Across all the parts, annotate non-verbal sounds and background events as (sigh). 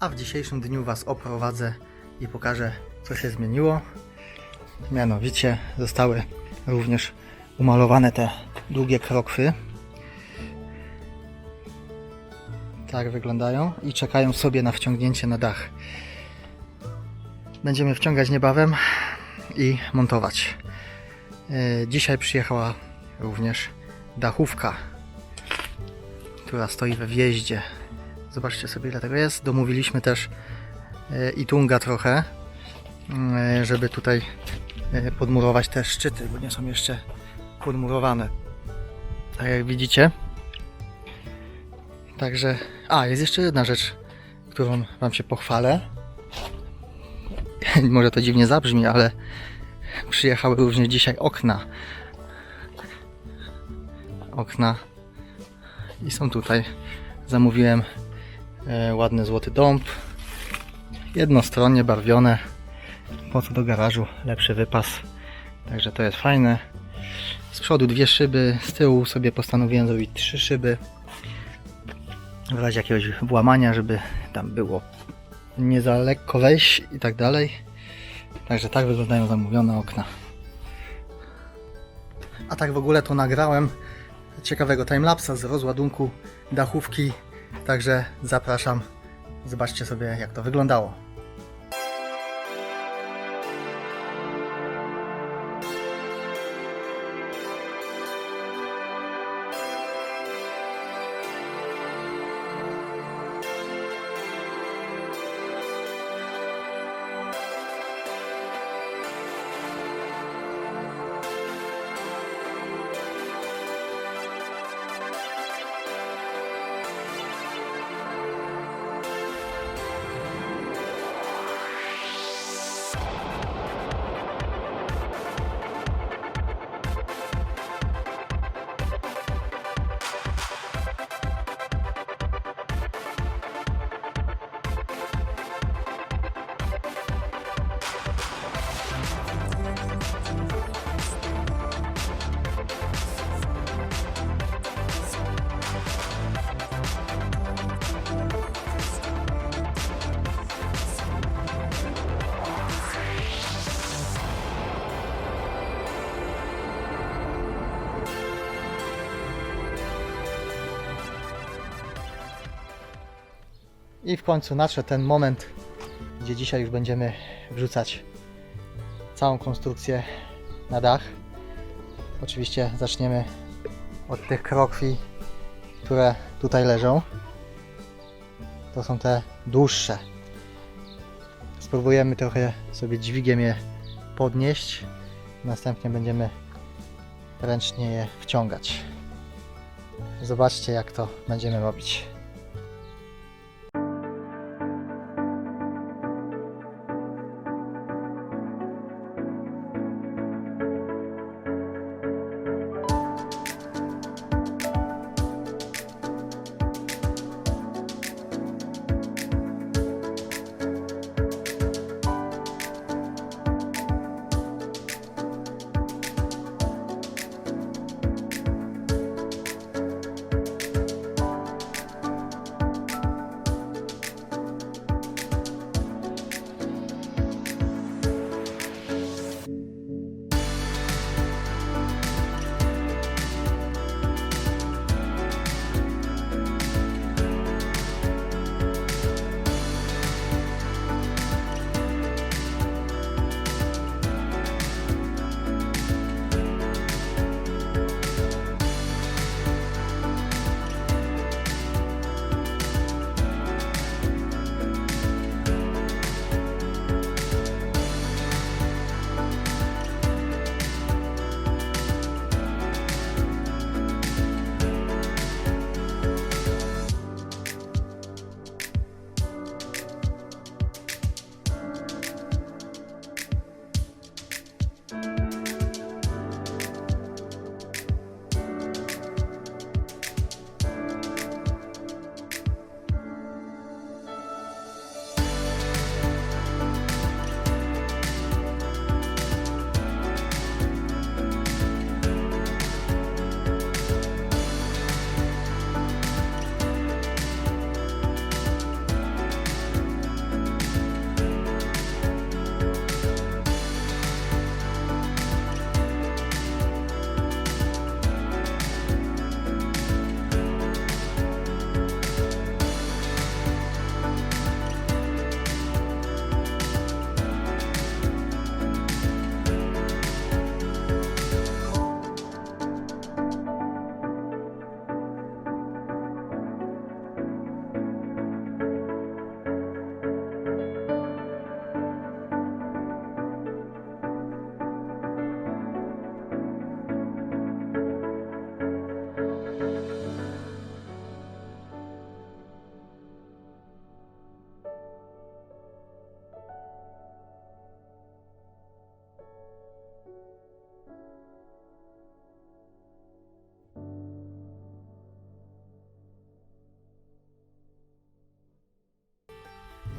a w dzisiejszym dniu Was oprowadzę i pokażę, co się zmieniło. Mianowicie zostały również umalowane te długie krokwy. Tak wyglądają i czekają sobie na wciągnięcie na dach. Będziemy wciągać niebawem i montować. E, Dzisiaj przyjechała również dachówka, która stoi we wjeździe. Zobaczcie sobie ile tego jest. Domówiliśmy też e, i tunga trochę, e, żeby tutaj e, podmurować te szczyty, bo nie są jeszcze podmurowane. Tak jak widzicie. Także, a jest jeszcze jedna rzecz, którą Wam się pochwalę. (laughs) Może to dziwnie zabrzmi, ale przyjechały również dzisiaj okna. Okna i są tutaj. Zamówiłem ładny złoty dąb. Jednostronnie barwione. Po co do garażu? Lepszy wypas. Także to jest fajne. Z przodu dwie szyby, z tyłu sobie postanowiłem zrobić trzy szyby. W razie jakiegoś włamania, żeby tam było nie za lekko wejść i tak dalej. Także tak wyglądają zamówione okna. A tak w ogóle to nagrałem ciekawego timelapsa z rozładunku dachówki. Także zapraszam. Zobaczcie sobie jak to wyglądało. I w końcu nadszedł ten moment, gdzie dzisiaj już będziemy wrzucać całą konstrukcję na dach. Oczywiście zaczniemy od tych krokwi, które tutaj leżą. To są te dłuższe. Spróbujemy trochę sobie dźwigiem je podnieść. Następnie będziemy ręcznie je wciągać. Zobaczcie jak to będziemy robić.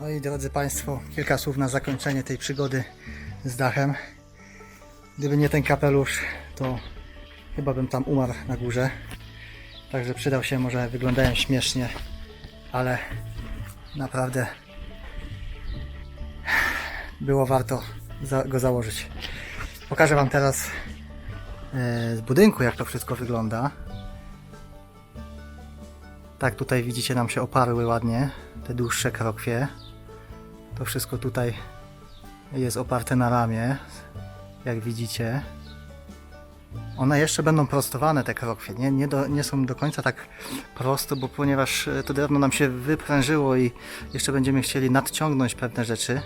I drodzy Państwo, kilka słów na zakończenie tej przygody z dachem. Gdyby nie ten kapelusz, to chyba bym tam umarł na górze. Także przydał się, może wyglądają śmiesznie, ale naprawdę było warto go założyć. Pokażę Wam teraz e, z budynku, jak to wszystko wygląda. Tak, tutaj widzicie, nam się oparły ładnie te dłuższe krokwie. To wszystko tutaj jest oparte na ramię, jak widzicie. One jeszcze będą prostowane, te krokwie. Nie, nie, do, nie są do końca tak prosto, bo ponieważ e, to drewno nam się wyprężyło i jeszcze będziemy chcieli nadciągnąć pewne rzeczy,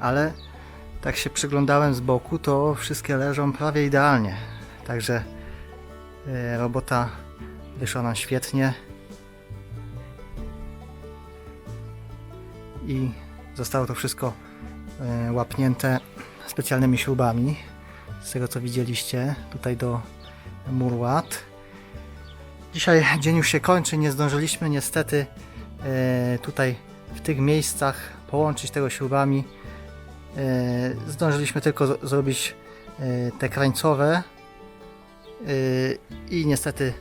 ale tak się przyglądałem z boku, to wszystkie leżą prawie idealnie. Także e, robota wyszła nam świetnie. I zostało to wszystko e, łapnięte specjalnymi śrubami. Z tego co widzieliście, tutaj do murłat. Dzisiaj dzień już się kończy, nie zdążyliśmy niestety e, tutaj w tych miejscach połączyć tego śrubami. E, zdążyliśmy tylko zrobić te krańcowe i niestety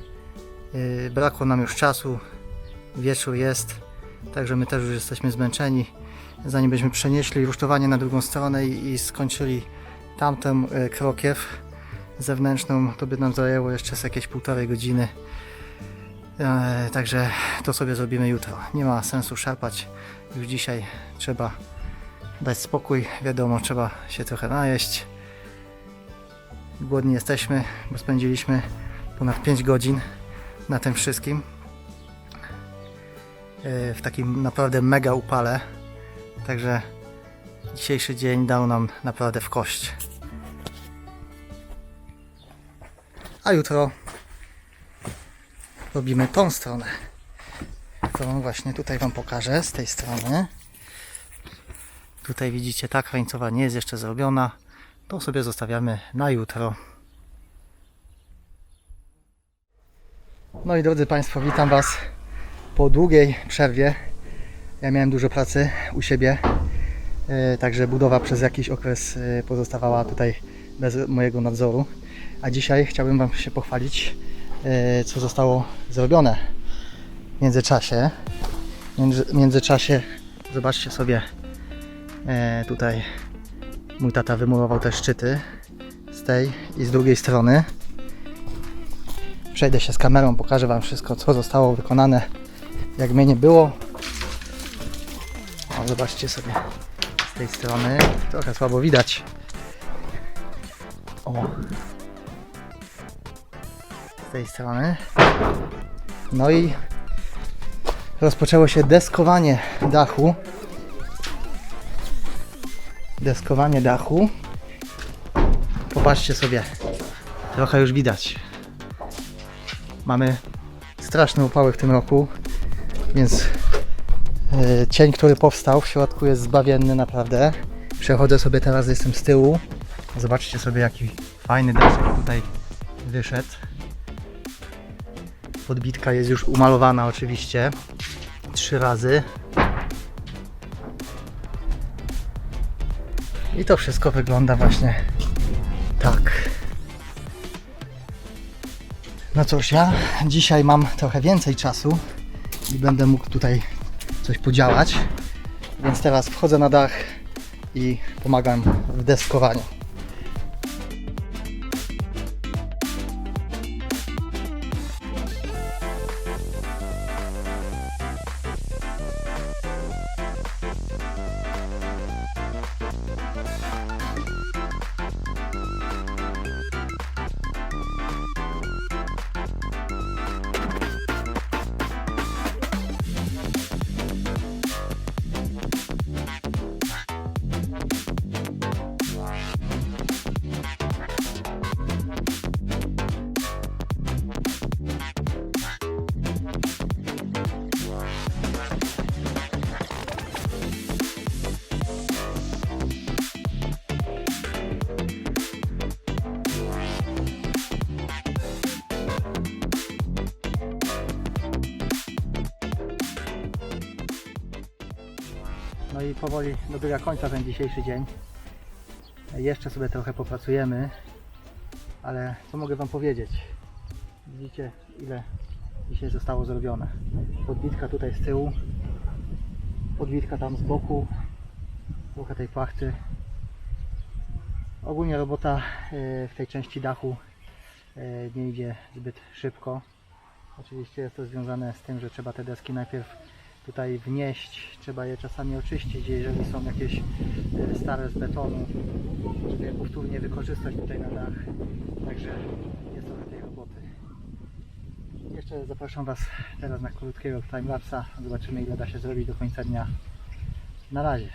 brakło nam już czasu. Wieczór jest, także my też już jesteśmy zmęczeni. Zanim byśmy przenieśli rusztowanie na drugą stronę i, i skończyli tamtą e, krokiew zewnętrzną, to by nam zajęło jeszcze jakieś półtorej godziny. E, także to sobie zrobimy jutro. Nie ma sensu szarpać. Już dzisiaj trzeba dać spokój. Wiadomo, trzeba się trochę najeść. Głodni jesteśmy, bo spędziliśmy ponad 5 godzin na tym wszystkim. E, W takim naprawdę mega upale. Także dzisiejszy dzień dał nam naprawdę w kość. A jutro robimy tą stronę. Którą właśnie tutaj Wam pokażę z tej strony. Tutaj widzicie, ta krańcowa nie jest jeszcze zrobiona. To sobie zostawiamy na jutro. No i drodzy Państwo, witam Was po długiej przerwie. Ja miałem dużo pracy u siebie, e, także budowa przez jakiś okres e, pozostawała tutaj bez mojego nadzoru. A dzisiaj chciałbym Wam się pochwalić, e, co zostało zrobione w międzyczasie. W między, międzyczasie, zobaczcie sobie, tutaj mój tata wymurował te szczyty z tej i z drugiej strony. Przejdę się z kamerą, pokażę Wam wszystko, co zostało wykonane, jak mnie nie było. Zobaczcie sobie z tej strony. Trochę słabo widać. O. Z tej strony. No i rozpoczęło się deskowanie dachu. Deskowanie dachu. Popatrzcie sobie. Trochę już widać. Mamy straszne upały w tym roku, więc cień, który powstał w środku jest zbawienny naprawdę. Przechodzę sobie teraz, jestem z tyłu. Zobaczcie sobie jaki fajny deszcz tutaj wyszedł. Podbitka jest już umalowana oczywiście. Trzy razy. I to wszystko wygląda właśnie tak. No cóż, ja dzisiaj mam trochę więcej czasu i będę mógł tutaj coś podziałać. Więc teraz wchodzę na dach i pomagam w deskowaniu. Powoli dobiega końca ten dzisiejszy dzień. Jeszcze sobie trochę popracujemy, ale co mogę Wam powiedzieć? Widzicie ile dzisiaj zostało zrobione. Podbitka tutaj z tyłu, podbitka tam z boku, trochę tej płachty. Ogólnie robota e, w tej części dachu e, nie idzie zbyt szybko. Oczywiście jest to związane z tym, że trzeba te deski najpierw tutaj wnieść, trzeba je czasami oczyścić, jeżeli są jakieś e, stare z betonu, żeby je powtórnie wykorzystać tutaj na dach. Także jest trochę tej roboty. Jeszcze zapraszam Was teraz na krótkiego timelapsa. Zobaczymy ile da się zrobić do końca dnia. Na razie.